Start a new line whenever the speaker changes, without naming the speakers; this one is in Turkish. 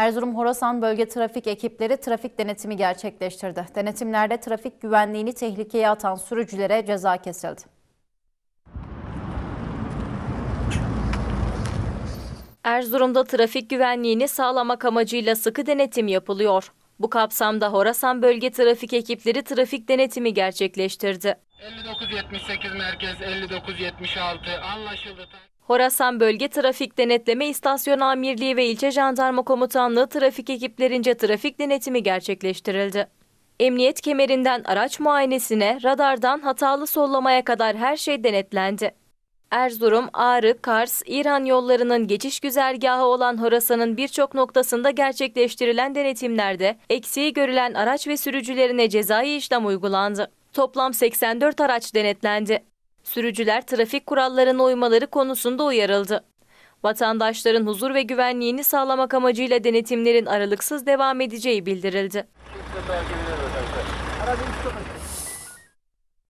Erzurum Horasan Bölge Trafik ekipleri trafik denetimi gerçekleştirdi. Denetimlerde trafik güvenliğini tehlikeye atan sürücülere ceza kesildi.
Erzurum'da trafik güvenliğini sağlamak amacıyla sıkı denetim yapılıyor. Bu kapsamda Horasan Bölge Trafik ekipleri trafik denetimi gerçekleştirdi.
5978 merkez 5976 anlaşıldı.
Horasan Bölge Trafik Denetleme İstasyon Amirliği ve İlçe Jandarma Komutanlığı trafik ekiplerince trafik denetimi gerçekleştirildi. Emniyet kemerinden araç muayenesine, radardan hatalı sollamaya kadar her şey denetlendi. Erzurum, Ağrı, Kars, İran yollarının geçiş güzergahı olan Horasan'ın birçok noktasında gerçekleştirilen denetimlerde eksiği görülen araç ve sürücülerine cezai işlem uygulandı. Toplam 84 araç denetlendi. Sürücüler trafik kurallarına uymaları konusunda uyarıldı. Vatandaşların huzur ve güvenliğini sağlamak amacıyla denetimlerin aralıksız devam edeceği bildirildi.